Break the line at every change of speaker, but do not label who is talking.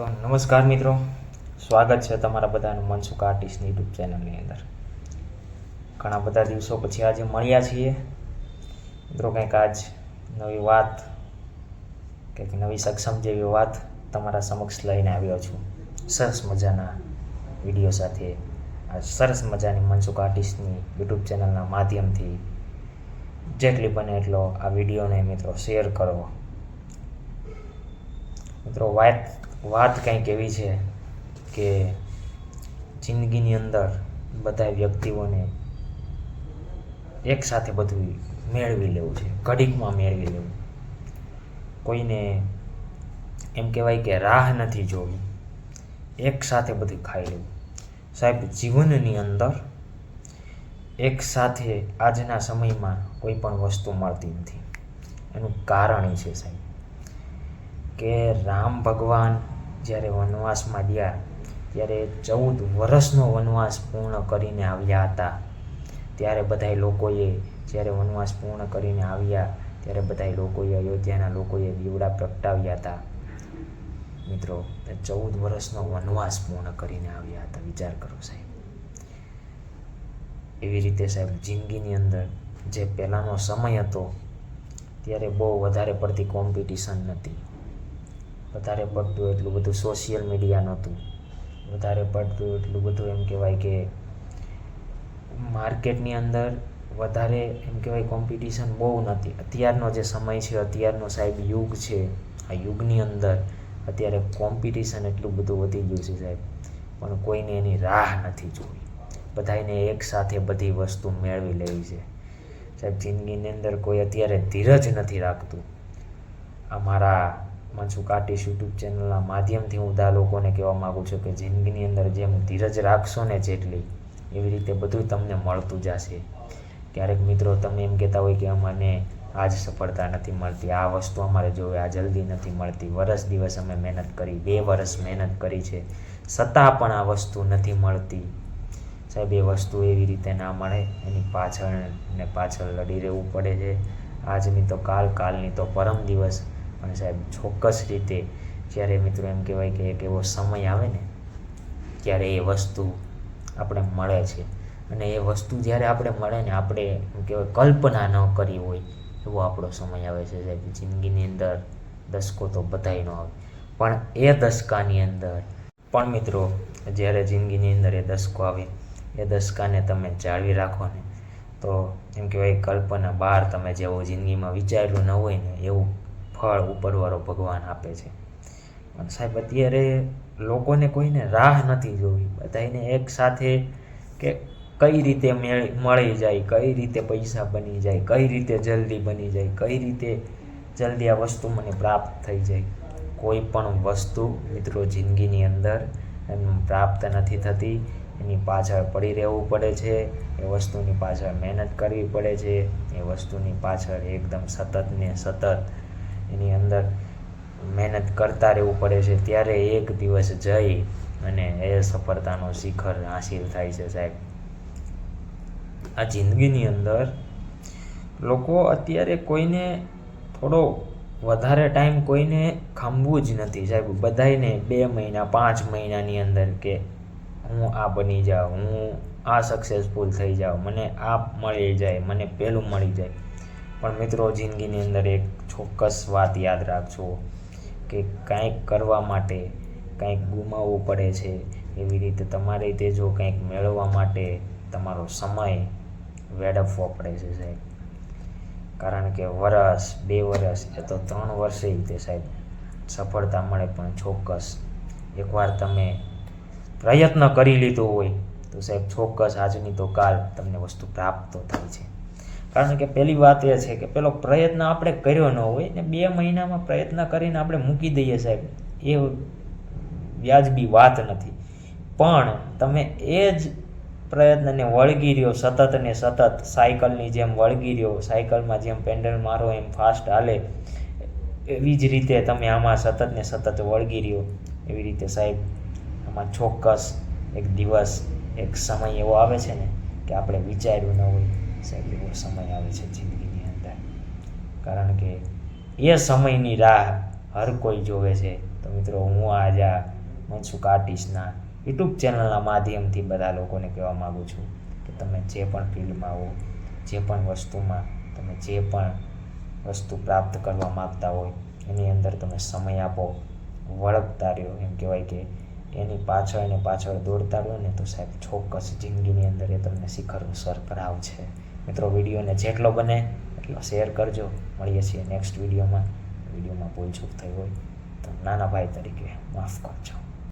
તો નમસ્કાર મિત્રો. સ્વાગત છે તમારા બધાનું મનસુખ આર્ટિસ્ટની યુટ્યુબ ચેનલની અંદર. ઘણા બધા દિવસો પછી આજે મળ્યા છીએ. મિત્રો, કંઈક આજ નવી વાત, કંઈક નવી સક્ષમ જેવી વાત તમારા સમક્ષ લઈને આવ્યો છું. સરસ મજાના વીડિયો સાથે. આ સરસ મજાની મનસુખ આર્ટિસ્ટની યુટ્યુબ ચેનલના માધ્યમથી જેટલી બને એટલો આ વિડીયોને મિત્રો શેર કરો. મિત્રો, વાત વાત કંઈક એવી છે કે જિંદગીની અંદર બધા વ્યક્તિઓને એકસાથે બધું મેળવી લેવું છે, ઘડીકમાં મેળવી લેવું. કોઈને એમ કહેવાય કે રાહ નથી જોવી, એકસાથે બધું ખાઈ લેવું. સાહેબ, જીવનની અંદર એક સાથે આજના સમયમાં કોઈ પણ વસ્તુ મળતી નથી. એનું કારણ એ છે સાહેબ. કે રામ ભગવાન જ્યારે વનવાસમાં ગયા, ત્યારે ચૌદ વર્ષનો વનવાસ પૂર્ણ કરીને આવ્યા હતા. ત્યારે બધાય લોકોએ જ્યારે વનવાસ પૂર્ણ કરીને આવ્યા, ત્યારે બધાય લોકોએ અયોધ્યાના લોકોએ દીવડા પ્રગટાવ્યા હતા. મિત્રો ચૌદ વર્ષનો વનવાસ પૂર્ણ કરીને આવ્યા હતા. વિચાર કરો સાહેબ. એવી રીતે સાહેબ જિંદગીની અંદર જે પહેલાંનો સમય હતો, ત્યારે બહુ વધારે પડતી કોમ્પિટિશન નથી વધારે પડતું એટલું બધું સોશિયલ મીડિયા નહોતું. વધારે પડતું એટલું બધું એમ કહેવાય કે માર્કેટની અંદર વધારે એમ કહેવાય કોમ્પિટિશન બહુ નથી. અત્યારનો જે સમય છે, અત્યારનો સાહેબ યુગ છે, આ યુગની અંદર અત્યારે કોમ્પિટિશન એટલું બધું વધી ગયું છે સાહેબ. પણ કોઈને એની રાહ નથી જોવી. બધાને એકસાથે બધી વસ્તુ મેળવી લેવી છે. સાહેબ, જિંદગીની અંદર કોઈ અત્યારે ધીરજ નથી રાખતું. આ મનસુખ આર્ટિસ્ટ યુટ્યુબ ચેનલના માધ્યમથી હું બધા લોકોને કહેવા માગું છું કે જિંદગીની અંદર જેમ ધીરજ રાખશો ને જેટલી, એવી રીતે બધું તમને મળતું જશે. ક્યારેક મિત્રો, તમે એમ કહેતા હોય કે અમને આજ સફળતા નથી મળતી, આ વસ્તુ અમારે જોવે, આ જલ્દી નથી મળતી. વરસ દિવસ અમે મહેનત કરી, બે વર્ષ મહેનત કરી છે. છતાં પણ આ વસ્તુ નથી મળતી. સાહેબ, એ વસ્તુ એવી રીતે ના મળે, એની પાછળ ને પાછળ લડી રહેવું પડે છે. આજની તો કાલ, કાલની તો પરમ દિવસ અને સાહેબ, ચોક્કસ રીતે જ્યારે મિત્રો એમ કહેવાય કે એક એવો સમય આવે ને, ત્યારે એ વસ્તુ આપણે મળે છે. અને એ વસ્તુ જ્યારે આપણે મળે ને, આપણે એમ કહેવાય કલ્પના ન કરી હોય, એવો આપણો સમય આવે છે સાહેબ. જિંદગીની અંદર દસકો તો બધાય ન આવે. પણ એ દસકાની અંદર, પણ મિત્રો, જ્યારે જિંદગીની અંદર એ દસકો આવે, એ દસકાને તમે જાળવી રાખો ને, તો એમ કહેવાય કલ્પના બહાર તમે જેવું જિંદગીમાં વિચારેલું ન હોય ને, એવું ફળ ઉપરવાળો ભગવાન આપે છે. પણ સાહેબ, અત્યારે લોકોને કોઈને રાહ નથી જોવી. બધાને એક સાથે કે કઈ રીતે મેળ જાય, કઈ રીતે પૈસા બની જાય, કઈ રીતે જલ્દી બની જાય, કઈ રીતે જલ્દી આ વસ્તુ મને પ્રાપ્ત થઈ જાય. કોઈ પણ વસ્તુ મિત્રો જિંદગીની અંદર એમ પ્રાપ્ત નથી થતી. એની પાછળ પડી રહેવું પડે છે. એ વસ્તુની પાછળ મહેનત કરવી પડે છે. એ વસ્તુની પાછળ એકદમ સતત ને સતત એની અંદર મહેનત કરતા રહેવું પડે છે. ત્યારે એક દિવસ જઈ અને એ સફળતાનો શિખર હાસિલ થાય છે સાહેબ. આ જિંદગીની અંદર લોકો અત્યારે કોઈને થોડો વધારે ટાઈમ કોઈને ખંભવું જ નથી સાહેબ. બધાયને બે મહિના, પાંચ મહિનાની અંદર કે હું આ બની જાઉં, હું આ સક્સેસફુલ થઈ જાઉં, મને આ મળી જાય, મને પેલું મળી જાય. પણ મિત્રો, જિંદગીની અંદર એક ચોક્કસ વાત યાદ રાખજો કે કાંઈક કરવા માટે કાંઈક ગુમાવવું પડે છે. એવી રીતે તમારે તે જો કંઈક મેળવવા માટે તમારો સમય વેડફવો પડે છે સાહેબ. કારણ કે વરસ, બે વરસ, એ તો ત્રણ વર્ષે તે સાહેબ સફળતા મળે પણ ચોક્કસ. એકવાર તમે પ્રયત્ન કરી લીધો હોય તો સાહેબ ચોક્કસ આજની તો કાલ તમને વસ્તુ પ્રાપ્ત થાય છે. કારણ કે પહેલી વાત એ છે કે પેલો પ્રયત્ન આપણે કર્યો ન હોય ને બે મહિનામાં પ્રયત્ન કરીને આપણે મૂકી દઈએ સાહેબ, એ વ્યાજબી વાત નથી. પણ તમે એ જ પ્રયત્નને વળગી રહ્યો સતત ને સતત, સાયકલની જેમ વળગી રહ્યો, સાયકલમાં જેમ પેન્ડલ મારો, એમ ફાસ્ટ હાલે, એવી જ રીતે તમે આમાં સતત ને સતત વળગી રહ્યો. એવી રીતે સાહેબ, આમાં ચોક્કસ એક દિવસ, એક સમય એવો આવે છે ને કે આપણે વિચાર્યું ન હોય. સાહેબ, એવો સમય આવે છે જિંદગીની અંદર. કારણ કે એ સમયની રાહ હર કોઈ જોવે છે. તો મિત્રો, હું આજે આ મનસુખ આર્ટિસ્ટના યુટ્યુબ ચેનલના માધ્યમથી બધા લોકોને કહેવા માગું છું કે તમે જે પણ ફિલ્ડમાં હો જે પણ વસ્તુમાં તમે જે પણ વસ્તુ પ્રાપ્ત કરવા માગતા હોય, એની અંદર તમે સમય આપો. વળગતા રહ્યો એમ કહેવાય કે એની પાછળ ને પાછળ દોડતા રહ્યો ને તો સાહેબ ચોક્કસ જિંદગીની અંદર એ તમને શિખરનું સર કરાવશે મિત્રો, વિડીયોને જેટલો બને એટલો શેર કરજો. મળીએ છીએ નેક્સ્ટ વિડીયોમાં. વિડીયોમાં ભૂલચૂક થઈ હોય તો નાના ભાઈ તરીકે માફ કરજો.